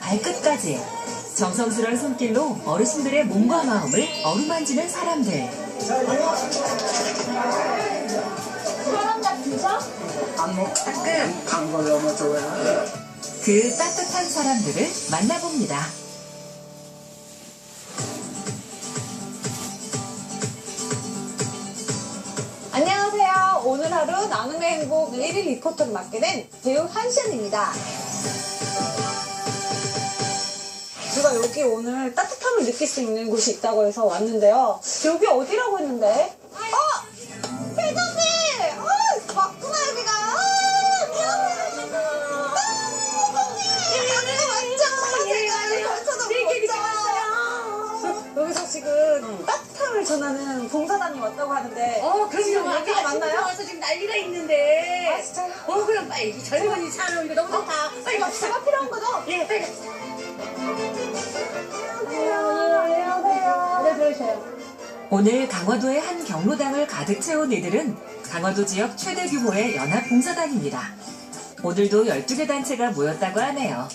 발끝까지 정성스러운 손길로 어르신들의 몸과 마음을 어루만지는 사람들. 너무 좋아요. 그 따뜻한 사람들을 만나봅니다. 안녕하세요. 오늘 하루 나눔의 행복 1일 리포터를 맡게 된 배우 한시연입니다. 제가 여기 오늘 따뜻함을 느낄 수 있는 곳이 있다고 해서 왔는데요. 여기 어디라고 했는데? 어! 회장님! 어! 맞구나, 여기가! 아! 미안해! 아! 회장님! 맞죠? 제가 저도 못 잡았어요. 여기서 지금 따뜻함을 전하는 봉사단이 왔다고 하는데 어, 지금 그럼요. 여기가 맞나요? 와서 지금 난리가 있는데. 아, 진짜요? 어, 그럼 빨리 젊은이 사는 이거 너무 좋다. 빨리 갑시다. 제가 필요한 거죠? 예, 빨리 갑시다. 오늘 강화도의 한 경로당을 가득 채운 이들은 강화도 지역 최대 규모의 연합 봉사단입니다. 오늘도 12개 단체가 모였다고 하네요.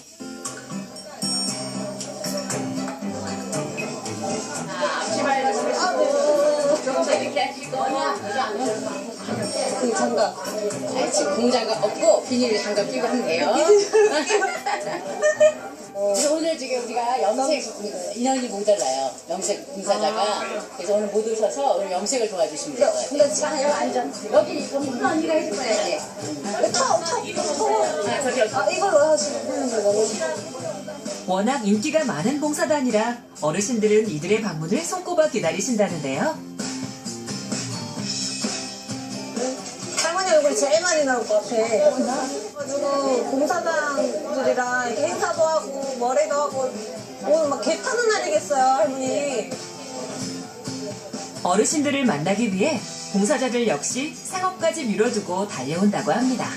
그 장갑. 아, 지금 공장갑 없고 비닐 장갑 끼고 하면 돼요. 그래서 오늘 지금 우리가 염색 인원이 모자라요. 염색 봉사자가. 그래서 오늘 못 오셔서 오늘 염색을 도와주시면 돼요. 근데 지금 여기 앉아. 여기 그럼 언니가 해줄 거야지. 터, 터, 터. 아, 저기 여기. 아, 이걸로 하시면 되는 거고. 워낙 인기가 많은 봉사단이라 어르신들은 이들의 방문을 손꼽아 기다리신다는데요. 제일 많이 나올 것 같아. 그래가지고 봉사단들이랑 이렇게 행사도 하고 머리도 하고 오늘 막 개 타는 날이겠어요, 할머니. 어르신들을 만나기 위해 봉사자들 역시 생업까지 미뤄두고 달려온다고 합니다.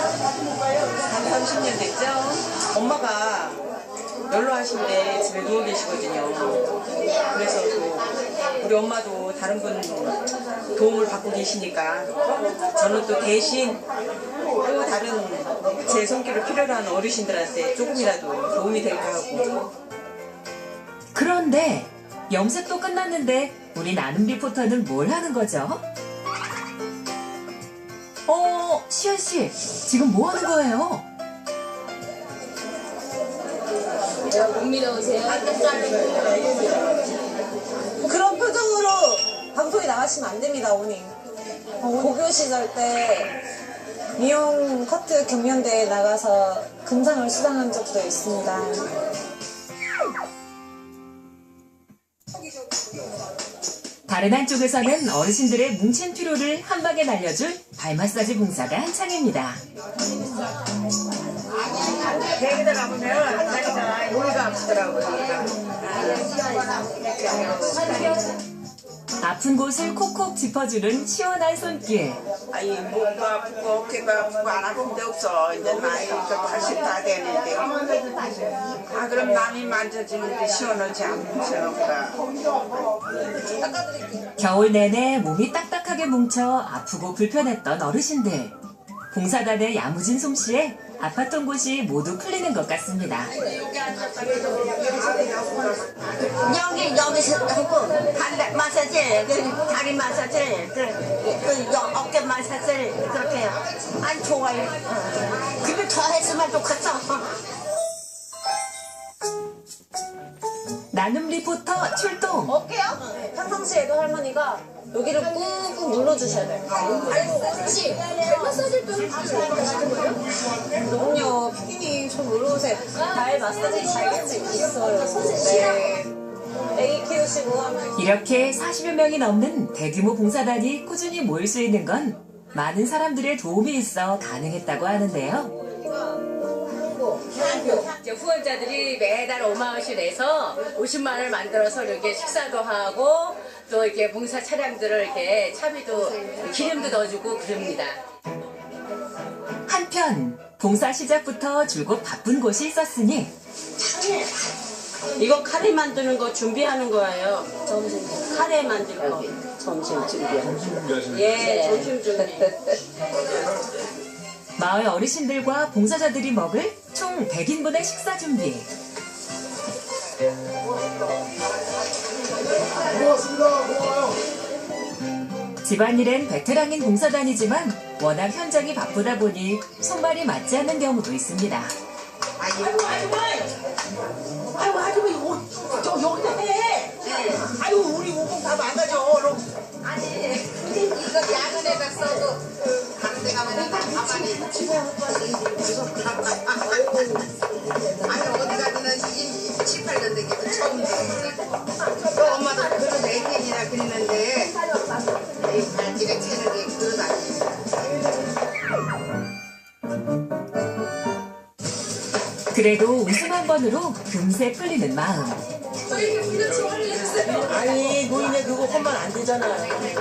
한 30년 됐죠? 엄마가 연로하신데 집에 누워 계시거든요. 그래서 또 우리 엄마도 다른 분 도움을 받고 계시니까 저는 또 대신 또 다른 제 손길을 필요로 하는 어르신들한테 조금이라도 도움이 될까 하고 그런데 염색도 끝났는데 우리 나눔 리포터는 뭘 하는 거죠? 어, 시연 씨, 지금 뭐 하는 거예요? 그런 표정으로 방송에 나가시면 안 됩니다, 어머니. 고교 시절 때 미용 커트 경연대회에 나가서 금상을 수상한 적도 있습니다. 다른 한쪽에서는 어르신들의 뭉친 피로를 한 방에 날려줄 발 마사지 봉사가 한창입니다. 대기들 가보면 자기가 여기가 아프더라고요. 아픈 곳을 콕콕 짚어주는 시원한 손길. 아이 목도 아프고 어깨도 아프고 안 아픈 데 없어. 이제 나이가 80 다 되는데. 아 그럼 남이 만져주는데 시원하지 않으셔가. 겨울 내내 몸이 딱딱하게 뭉쳐 아프고 불편했던 어르신들. 봉사단의 야무진 솜씨에 아팠던 곳이 모두 풀리는 것 같습니다. 여기 여기서 하고 발레 마사지, 그 다리 마사지, 그, 그 여- 어깨 마사지 그렇게 해요. 안 좋아요. 어. 근데 더 했으면 좋겠어. 나눔 리포터 출동! 어깨요? 평상시에도 할머니가 여기를 꾹꾹 눌러주셔야 돼요. 혹시 발 마사지 또는 그럼요, 피디님 좀 눌러오세요. 발 마사지 잘될수 있어요. 네. 애기 키우시고 하면 이렇게 40여 명이 넘는 대규모 봉사단이 꾸준히 모일 수 있는 건 많은 사람들의 도움이 있어 가능했다고 하는데요. 이제 후원자들이 매달 5만 원씩 내서 50만 원을 만들어서 이렇게 식사도 하고 또 이렇게 봉사 차량들을 이렇게 차비도 기름도 넣어주고 그럽니다. 한편 봉사 시작부터 줄곧 바쁜 곳이 있었으니 이거 카레 만드는 거 준비하는 거예요. 점심. 카레 만들 거. 점심 준비. 예, 점심 준비. 마을 어르신들과 봉사자들이 먹을 총 100인분의 식사 준비. 집안일엔 베테랑인 봉사단이지만 워낙 현장이 바쁘다 보니 손발이 맞지 않는 경우도 있습니다. 아이고 아줌마 이거 저 여기다 해. 아유 우리 오공 다 망가져. 얼른. 이거 야근에다 써도 다른 데 가면 다 가만히 집에 그래도 웃음 한 번으로 금세 풀리는 마음. 아니 노인네 그거 혼만 안 되잖아.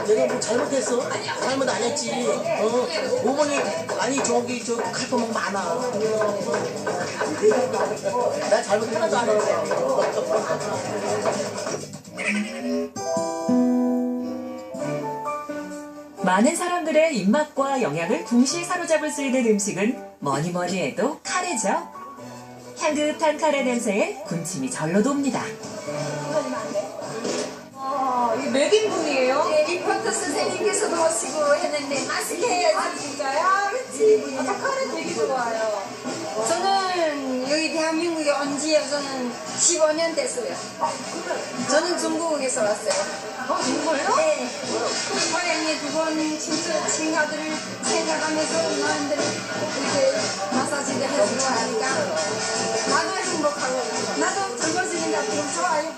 내가 뭐 잘못했어? 잘못 안 했지. 어 어머니 아니 저기 저 칼퍼먹 많아. 나 잘못 하나도 안 했어. 많은 사람들의 입맛과 영양을 동시에 사로잡을 수 있는 음식은 뭐니 뭐니 해도 카레죠. 향긋한 카레 냄새에 군침이 절로 돕니다. 아, 이게 몇 인분이에요? 리포터 선생님께서도 오시고 했는데 맛있게 해야지 진짜요? 그치. 아, 저 카레 되게 좋아요. 저는 여기 대한민국에 온지 저는 15년 됐어요. 저는 중국에서 왔어요. 아, 정말요? 네. 고향에 두번 친척, 친가들을 생각하면서 너희들 이렇게 마사지를 해주고 하니까 나도 행복하고 나도 젊어지니까 좀 좋아요.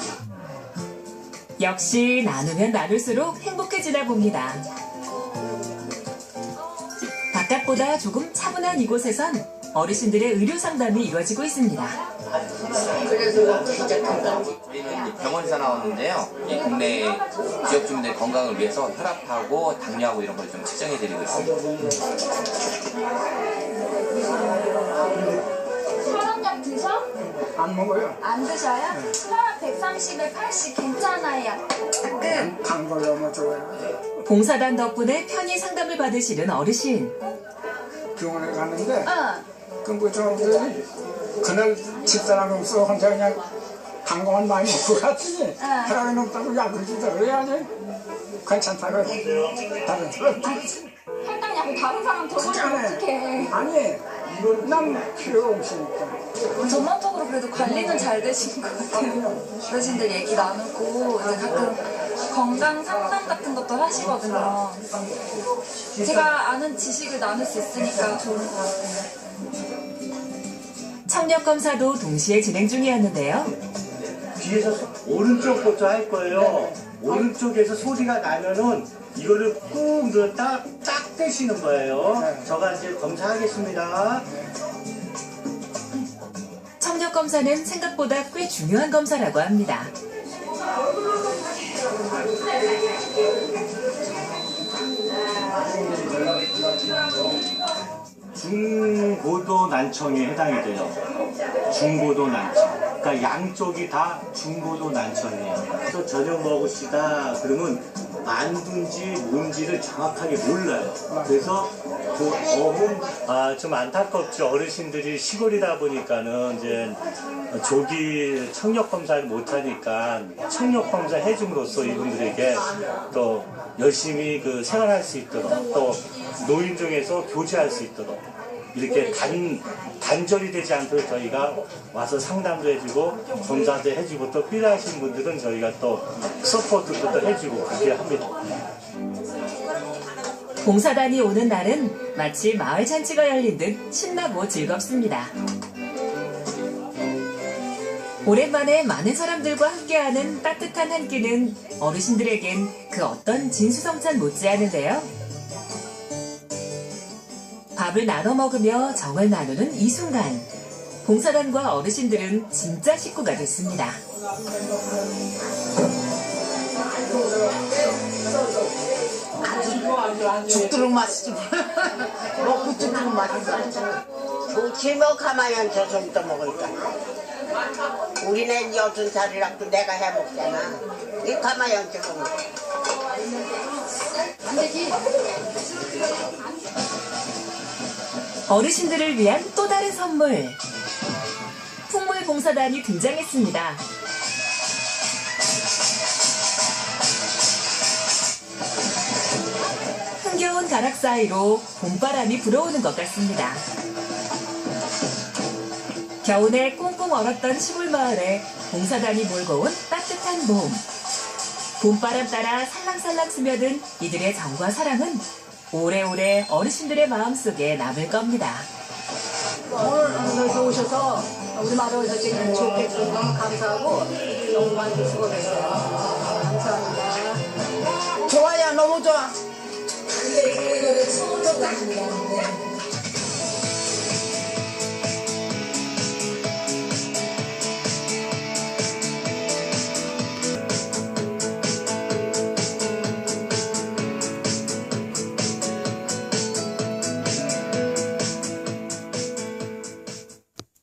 역시 나누면 나눌수록 행복해지나 봅니다. 바깥보다 조금 차분한 이곳에선 어르신들의 의료 상담이 이루어지고 있습니다. 저희는 이제 병원에서 나왔는데요. 이 국내 지역 주민들의 건강을 위해서 혈압하고 당뇨하고 이런 걸 좀 측정해 드리고 있습니다. 혈압약 드셔? 안 먹어요. 안 드셔요? 혈압 130에 80 괜찮아요. 가끔 단걸 너무 좋아요. 봉사단 덕분에 편히 상담을 받으시는 어르신. 병원에 갔는데 어. 그뭐 저기 그날 집사람 없어. 혼자 그냥 당공을 많이 먹고 갔더니 혈압이 높다고 약을 주더라고 그래야지 괜찮다고. 다른 사람 혈당약 다른 사람 더 걸리면 어떡해. 아니 난 필요 없으니까. 전반적으로 그래도 관리는 잘 되신 것 같아요. 어르신들 얘기 나누고 이제 가끔 건강 상담 같은 것도 하시거든요. 제가 아는 지식을 나눌 수 있으니까 좋은 것 같아요. 청력 검사도 동시에 진행 중이었는데요. 뒤에서 오른쪽부터 할 거예요. 오른쪽에서 소리가 나면은 이거를 꾹 눌렀다 딱 떼시는 거예요. 저가 이제 검사하겠습니다. 청력 검사는 생각보다 꽤 중요한 검사라고 합니다. 중고도 난청에 해당이 돼요. 중고도 난청. 그러니까 양쪽이 다 중고도 난청이에요. 그래서 저녁 먹으시다 그러면 만두인지 뭔지를 정확하게 몰라요. 그래서 그 어흥 아, 좀 안타깝죠. 어르신들이 시골이다 보니까는 이제 조기 청력 검사를 못 하니까 청력 검사 해줌으로써 이분들에게 또 열심히 그 생활할 수 있도록 또 노인 중에서 교제할 수 있도록 이렇게 단, 단절이 되지 않도록 저희가 와서 상담도 해주고 검사도 해주고 또 필요하신 분들은 저희가 또 서포트도 또 해주고 그렇게 합니다. 봉사단이 오는 날은 마치 마을 잔치가 열린 듯 신나고 즐겁습니다. 오랜만에 많은 사람들과 함께하는 따뜻한 한 끼는 어르신들에겐 그 어떤 진수성찬 못지않은데요. 밥을 나눠 먹으며 정을 나누는 이 순간 봉사단과 어르신들은 진짜 식구가 됐습니다. 죽도록 맛있지 먹고 죽도록 맛있어 좋지 뭐 가만히 저좀 이따 먹으니까 우리는 여든 살이라도 내가 해 먹잖아 이 가만히 앉아 먹으면 안 되지? 어르신들을 위한 또 다른 선물. 풍물봉사단이 등장했습니다. 흥겨운 가락 사이로 봄바람이 불어오는 것 같습니다. 겨우내 꽁꽁 얼었던 시골 마을에 봉사단이 몰고 온 따뜻한 봄. 봄바람 따라 살랑살랑 스며든 이들의 정과 사랑은 오래오래 어르신들의 마음속에 남을 겁니다. 오늘 여기서 오셔서 우리 마을을 이렇게 좋게 해주셔서 너무 감사하고 너무 많이 수고했어요. 감사합니다. 좋아요 너무 좋아 근데 이 노래 처음 들어봤는데